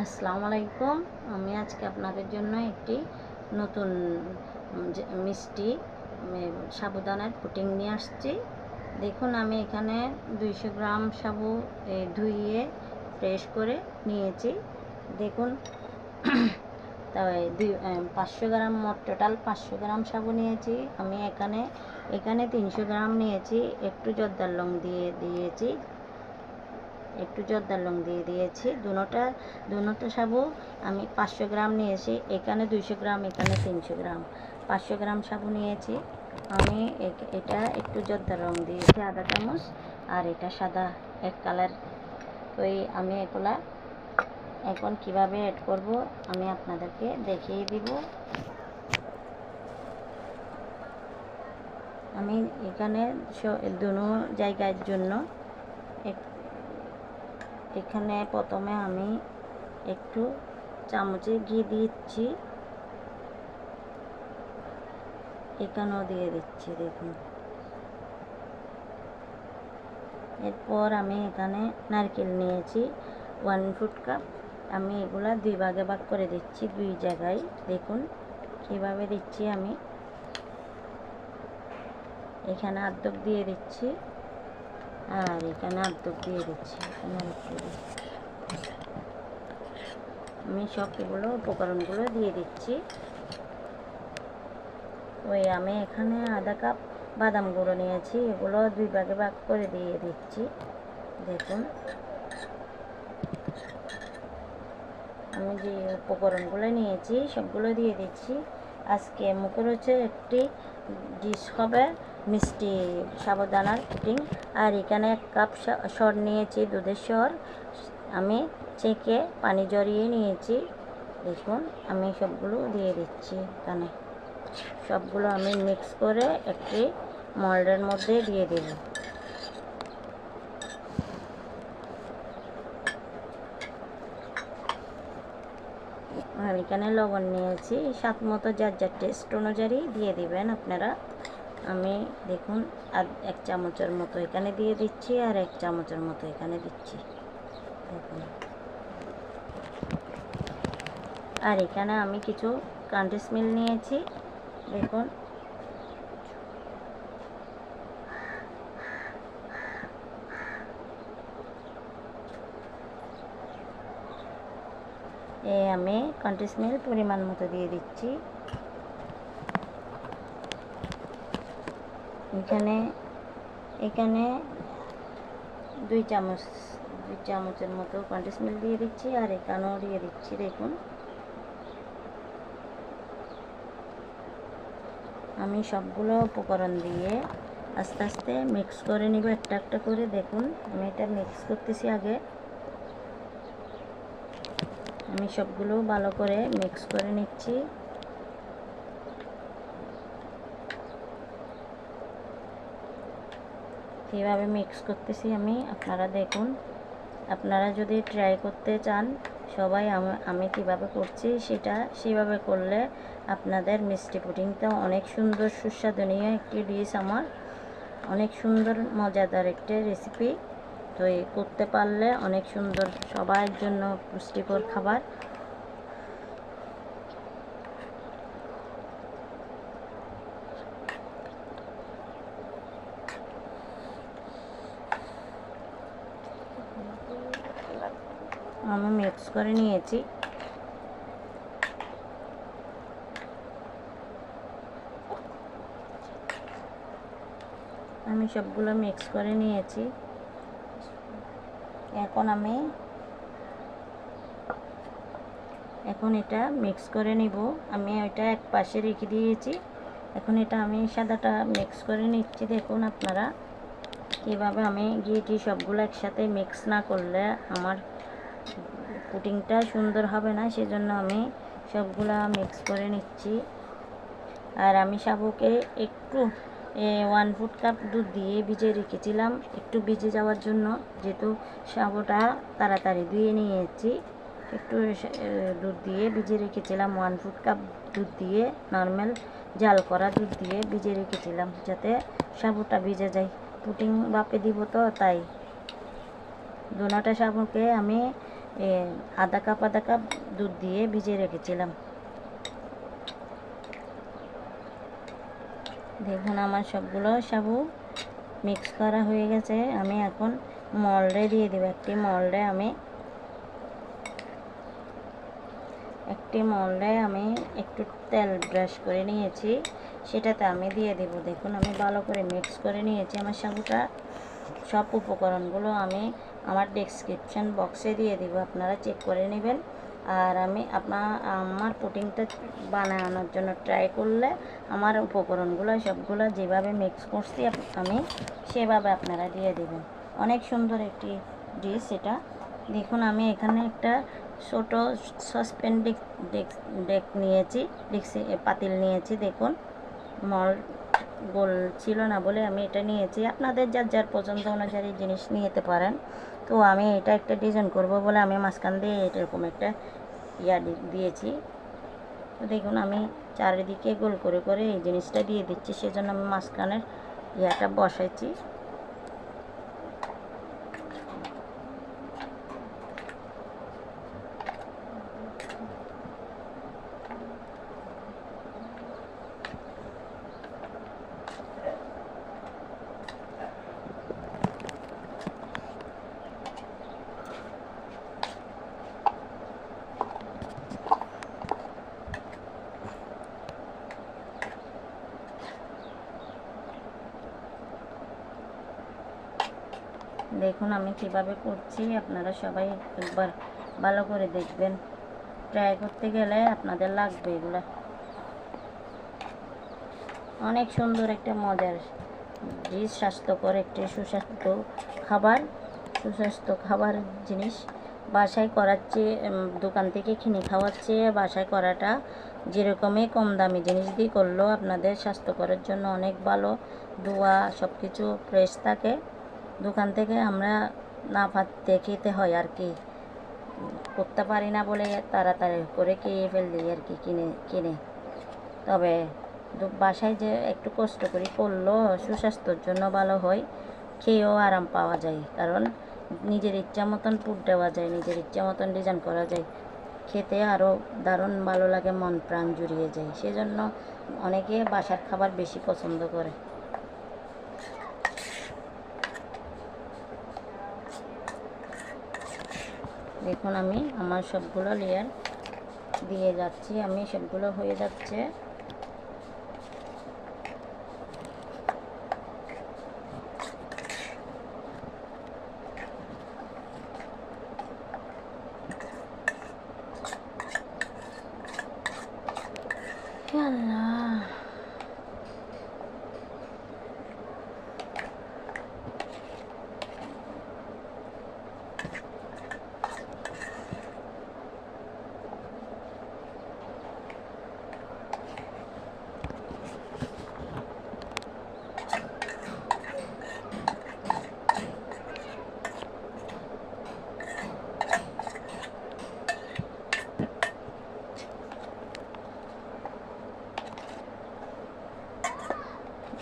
আসসালামু আলাইকুম। আমি আজকে আপনাদের জন্য একটি নতুন মিষ্টি সাবুদানার পুটিং নিয়ে আসছি। দেখুন, আমি এখানে দুইশো গ্রাম সাবু ধুইয়ে ফ্রেশ করে নিয়েছি। দেখুন তবে দুই পাঁচশো গ্রাম, মোট টোটাল পাঁচশো গ্রাম সাবু নিয়েছি। আমি এখানে এখানে তিনশো গ্রাম নিয়েছি। একটু জর্দার লং দিয়ে দিয়েছি। একটু জর্দার লং দিয়ে দিয়েছি। দুটোটা দুটো সাবু আমি পাঁচশো গ্রাম নিয়েছি। এখানে দুইশো গ্রাম, এখানে তিনশো গ্রাম। পাঁচশো গ্রাম সাবু নিয়েছি। আমি এটা একটু জর্দার রং দিয়েছি আধা চামচ। আর এটা সাদা, এক কালার। ওই আমি এগুলা এখন কীভাবে অ্যাড করব, আমি আপনাদেরকে দেখিয়ে দিব। আমি এখানে দুনো জায়গার জন্য এক- এখানে প্রথমে আমি একটু চামচে ঘি দিচ্ছি। এখানেও দিয়ে দিচ্ছি, দেখুন। এরপর আমি এখানে নারকেল নিয়েছি ওয়ান ফুট কাপ আমি এগুলা দুই ভাগে ভাগ করে দিচ্ছি, দুই জায়গায়। দেখুন, কীভাবে দিচ্ছি আমি। এখানে আর্ধক দিয়ে দিচ্ছি। আর এখানে আর্ধক দিয়ে দিচ্ছি দিচ্ছি। আমি সবগুলো উপকরণগুলো দিয়ে দিচ্ছি। ওই আমি এখানে আধা কাপ বাদাম গুঁড়ো নিয়েছি, এগুলো দুই ভাগে ভাগ করে দিয়ে দিচ্ছি। দেখুন। আমি যে উপকরণগুলো নিয়েছি, সবগুলো দিয়ে দিচ্ছি। আজকে মুখরোচের একটি ডিশ হবে মিষ্টি সাবুদানার পুডিং আর এখানে এক কাপ সর নিয়েছি, দুধের সর। আমি ছেঁকে পানি জড়িয়ে নিয়েছি। দেখুন, আমি সবগুলো দিয়ে দিচ্ছি এখানে। সবগুলো আমি মিক্স করে একটি মল্ডের মধ্যে দিয়ে দেব। আর এখানে লবণ নিয়েছি। স্বাদ মতো যার যার টেস্ট অনুযায়ী দিয়ে দিবেন আপনারা। আমি দেখুন আর এক চামচের মতো এখানে দিয়ে দিচ্ছি আর এক চামচের মতো এখানে দিচ্ছি। দেখুন। আর এখানে আমি কিছু কান্ট্রিস মিল নিয়েছি। দেখুন। এ আমি কান্ট্রিস মিল পরিমাণ মতো দিয়ে দিচ্ছি। এখানে এখানে দুই চামচ, দুই চামচের মতো কন্টিস মিল দিয়ে দিচ্ছি আর এখানেও দিয়ে দিচ্ছি, দেখুন। আমি সবগুলো উপকরণ দিয়ে আস্তে আস্তে মিক্স করে নিব, একটা একটা করে, দেখুন। আমি এটা মিক্স করতেছি আগে। আমি সবগুলো ভালো করে মিক্স করে নিচ্ছি। কীভাবে মিক্স করতেছি আমি। আপনারা দেখুন। আপনারা যদি ট্রাই করতে চান, সবাই আমি কীভাবে করছি সেটা, সেভাবে করলে আপনাদের মিষ্টি পুডিংটা অনেক সুন্দর সুস্বাদনীয় একটি ডিশ আমার। অনেক সুন্দর, মজাদার একটি রেসিপি তো করতে পারলে অনেক সুন্দর সবার জন্য পুষ্টিকর খাবার। আমি মিক্স করে নিয়েছি। আমি সবগুলো মিক্স করে নিয়েছি। এখন আমি, এখন এটা মিক্স করে নিব। আমি ওইটা এক পাশে রেখে দিয়েছি। এখন এটা আমি সাদাটা মিক্স করে নিচ্ছি। দেখুন আপনারা কীভাবে আমি ঘিটি সবগুলো একসাথে মিক্স না করলে আমার পুডিংটা সুন্দর হবে না, সেজন্য আমি সবগুলা মিক্স করে নিচ্ছি। আর আমি সাবুকে একটু ওয়ান ফুট কাপ দুধ দিয়ে ভিজে রেখেছিলাম, একটু ভিজে যাওয়ার জন্য। যেহেতু সাবুটা তাড়াতাড়ি ধুয়ে নিয়েছি, একটু দুধ দিয়ে ভিজে রেখেছিলাম ওয়ান ফুট কাপ দুধ দিয়ে নর্মাল জাল করা দুধ দিয়ে ভিজে রেখেছিলাম, যাতে সাবুটা ভিজে যায়। পুটিং বাপে দিব তো, তাই। দোনাটা সাবুকে আমি আধা কাপ আধা কাপ দুধ দিয়ে ভিজিয়ে রেখেছিলাম। দেখুন, আমার সবগুলো সাবু মিক্স করা হয়ে গেছে। আমি এখন মলডে দিয়ে দেবো। একটি মলডে আমি, একটি মলডে আমি একটু তেল ব্রাশ করে নিয়েছি। সেটাতে আমি দিয়ে দেব। দেখুন, আমি ভালো করে মিক্স করে নিয়েছি। আমার সাবুটা সব উপকরণগুলো আমি আমার ডেসক্রিপশন বক্সে দিয়ে দিব, আপনারা চেক করে নেবেন। আর আমি আপনার আমার পুটিংটা বানানোর জন্য ট্রাই করলে আমার উপকরণগুলো, সবগুলো যেভাবে মিক্স করছি আমি সেভাবে আপনারা দিয়ে দেবেন। অনেক সুন্দর একটি ডিশ এটা। দেখুন, আমি এখানে একটা ছোটো সসপ্যান ডেক ডেক ডেক নিয়েছি ডেক্সি পাতিল নিয়েছি, দেখুন। মল গোল ছিল না বলে আমি এটা নিয়েছি। আপনাদের যার যার পছন্দ অনুযায়ী জিনিস নিতে পারেন। তো আমি এটা একটা ডিজাইন করব বলে আমি মাঝখান দিয়ে এরকম একটা ইয়া দিয়েছি। তো দেখুন, আমি চারিদিকে গোল করে করে এই জিনিসটা দিয়ে দিচ্ছি। সেজন্য আমি মাঝখানের ইয়াটা বসাইছি। দেখুন, আমি কীভাবে করছি। আপনারা সবাই একবার ভালো করে দেখবেন। ট্রাই করতে গেলে আপনাদের লাগবে এগুলো। অনেক সুন্দর একটা মজার ডিশ স্বাস্থ্যকর একটি সুস্বাস্থ্য খাবার সুস্বাস্থ্য খাবার জিনিস। বাসায় করার চেয়ে দোকান থেকে কিনে খাওয়ার চেয়ে বাসায় করাটা যেরকমই কম দামি জিনিস দিয়ে করলেও আপনাদের স্বাস্থ্যকরের জন্য অনেক ভালো। দোয়া সব কিছু ফ্রেশ থাকে। দোকান থেকে আমরা না পাতে খেতে হয় আর কি। করতে পারি না বলে তাড়াতাড়ি করে খেয়ে ফেল দিই আর কি, কিনে কিনে। তবে বাসায় যে একটু কষ্ট করে করলেও সুস্বাস্থ্যর জন্য ভালো হয়, খেয়েও আরাম পাওয়া যায়। কারণ নিজের ইচ্ছা মতন পুট দেওয়া যায়, নিজের ইচ্ছা মতন ডিজাইন করা যায়। খেতে আরও দারুণ ভালো লাগে, মন প্রাণ জুড়িয়ে যায়। সেজন্য অনেকে বাসার খাবার বেশি পছন্দ করে। দেখুন আমি আমার সবগুলো লেয়ার দিয়ে যাচ্ছি আমি সবগুলো হয়ে যাচ্ছে।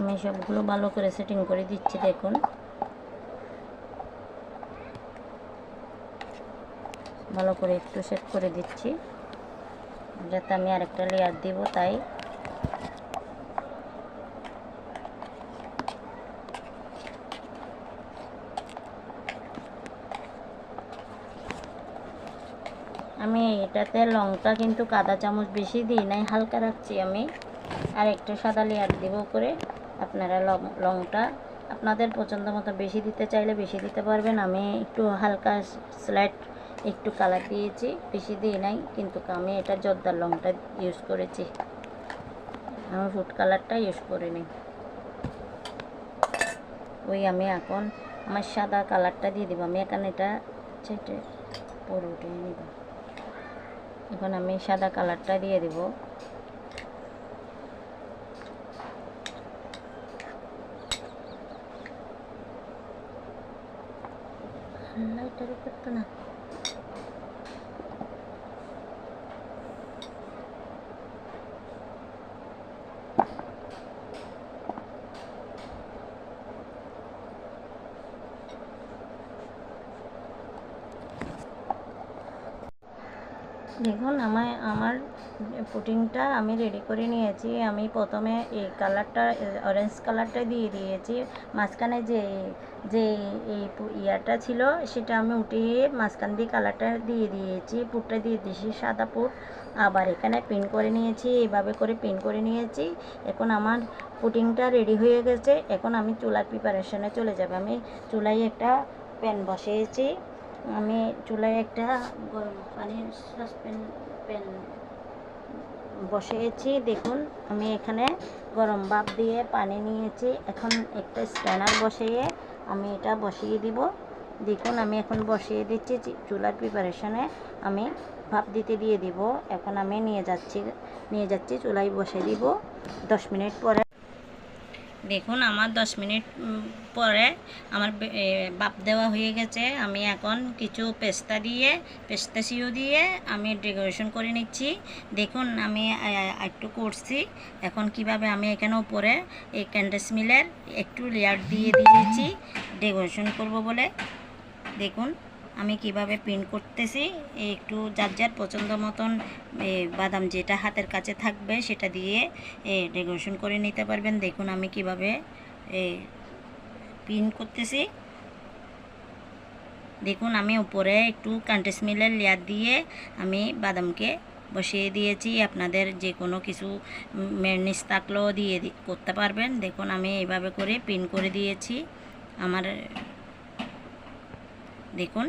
আমি সবগুলো ভালো করে সেটিং করে দিচ্ছি, দেখুন। ভালো করে একটু সেট করে দিচ্ছি। যাতে আমি আরেকটা লেয়ার দিব, তাই। আমি এটাতে লঙ্কা কিন্তু কাদা চামচ বেশি দিই নাই, হালকা রাখছি আমি। আর একটু সাদা লেয়ার দিব করে আপনারা লংটা আপনাদের পছন্দ মতো বেশি দিতে চাইলে বেশি দিতে পারবেন। আমি একটু হালকা স্লাইট একটু কালার দিয়েছি, বেশি দিই নাই, কিন্তু আমি এটা জর্দার লংটা ইউজ করেছি। আমি ফুড কালারটা ইউজ করিনি ওই আমি এখন আমার সাদা কালারটা দিয়ে দিব। আমি এখানে এটা ছেটে পরে উঠে নিব। এখন আমি সাদা কালারটা দিয়ে দিব। লাইটার উপর তো না দেখুন আমার আমার পুটিংটা আমি রেডি করে নিয়েছি। আমি প্রথমে এই কালারটা অরেঞ্জ কালারটা দিয়ে দিয়েছি। মাঝখানে যে যে এই ইয়াটা ছিল, সেটা আমি উঠিয়ে মাঝখান দিয়ে কালারটা দিয়ে দিয়েছি। পুটটা দিয়ে দিয়েছি সাদা পুট আবার এখানে পিন করে নিয়েছি, এভাবে করে পিন করে নিয়েছি। এখন আমার পুটিংটা রেডি হয়ে গেছে। এখন আমি চুলার প্রিপারেশনে চলে যাবে। আমি চুলায় একটা প্যান বসিয়েছি। আমি চুলায় একটা গরম পানির সসপ্যান প্যান বসিয়েছি। দেখুন, আমি এখানে গরম ভাপ দিয়ে পানি নিয়েছি। এখন একটা স্ট্যানার বসিয়ে আমি এটা বসিয়ে দিব। দেখুন, আমি এখন বসিয়ে দিচ্ছি চুলার প্রিপারেশনে আমি ভাপ দিতে দিয়ে দিব। এখন আমি নিয়ে যাচ্ছি নিয়ে যাচ্ছি, চুলায় বসে দিব। দশ মিনিট পরে দেখুন, আমার দশ মিনিট পরে আমার বাপ দেওয়া হয়ে গেছে। আমি এখন কিছু পেস্তা দিয়ে পেস্তাশিও দিয়ে আমি ডেকোরেশন করে নিচ্ছি। দেখুন, আমি একটু করছি। এখন কীভাবে আমি এখানে উপরে এই ক্যান্ডেস মিলের একটু লেয়ার দিয়ে দিয়েছি। ডেকোরেশন করব বলে। দেখুন। আমি কীভাবে প্রিন্ট করতেছি একটু যার যার পছন্দ মতন বাদাম যেটা হাতের কাছে থাকবে সেটা দিয়ে ডেকোরেশন করে নিতে পারবেন। দেখুন আমি কীভাবে প্রিন্ট করতেছি। দেখুন আমি উপরে একটু কান্টেস মিলের লেয়ার দিয়ে আমি বাদামকে বসিয়ে দিয়েছি। আপনাদের যে কোনো কিছু মেরনিস থাকলেও দিয়ে করতে পারবেন। দেখুন আমি এইভাবে করে পিন করে দিয়েছি। আমার দেখুন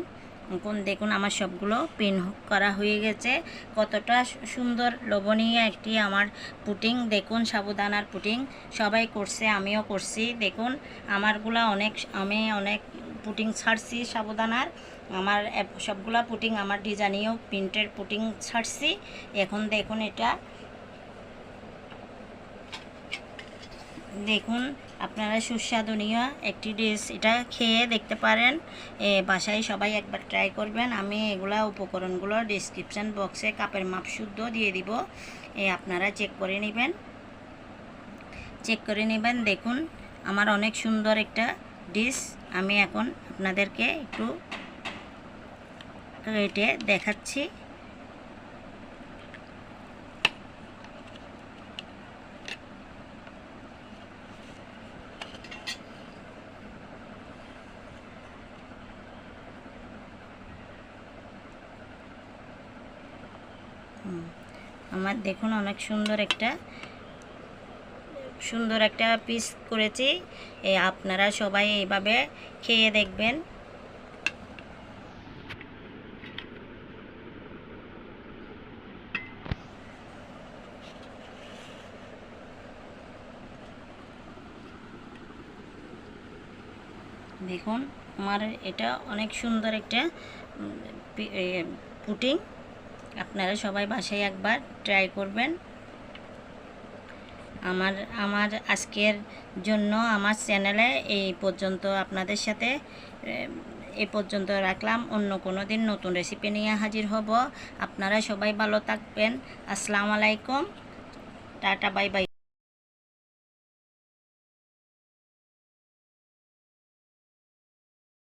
এখন দেখুন আমার সবগুলো পিন করা হয়ে গেছে। কতটা সুন্দর, লোভনীয় একটি আমার পুটিং দেখুন, সাবুদানার পুটিং সবাই করছে, আমিও করছি। দেখুন, আমারগুলা অনেক আমি অনেক পুটিং ছাড়ছি সাবুদানার। আমার সবগুলা পুটিং আমার ডিজাইনেও প্রিন্টের পুটিং ছাড়ছি। এখন দেখুন এটা দেখুন আপনারা সুস্বাদনীয় একটি ডিশ এটা খেয়ে দেখতে পারেন। এ, বাসায় সবাই একবার ট্রাই করবেন। আমি এগুলা উপকরণগুলো ডিসক্রিপশান বক্সে কাপের মাপ শুদ্ধ দিয়ে দিব। আপনারা চেক করে নেবেন। চেক করে নেবেন দেখুন আমার অনেক সুন্দর একটা ডিশ আমি এখন আপনাদেরকে একটু কেটে দেখাচ্ছি। আমার দেখুন অনেক সুন্দর একটা সুন্দর একটা পিস করেছি। এই আপনারা সবাই এইভাবে খেয়ে দেখবেন। দেখুন, আমার এটা অনেক সুন্দর একটা পুটিং আপনারা সবাই বাসায় একবার ট্রাই করবেন। আমার আমার আজকের জন্য আমার চ্যানেলে এই পর্যন্ত আপনাদের সাথে, এ পর্যন্ত রাখলাম। অন্য কোনো দিন নতুন রেসিপি নিয়ে হাজির হব। আপনারা সবাই ভালো থাকবেন। আসসালামু আলাইকুম। Tata bye bye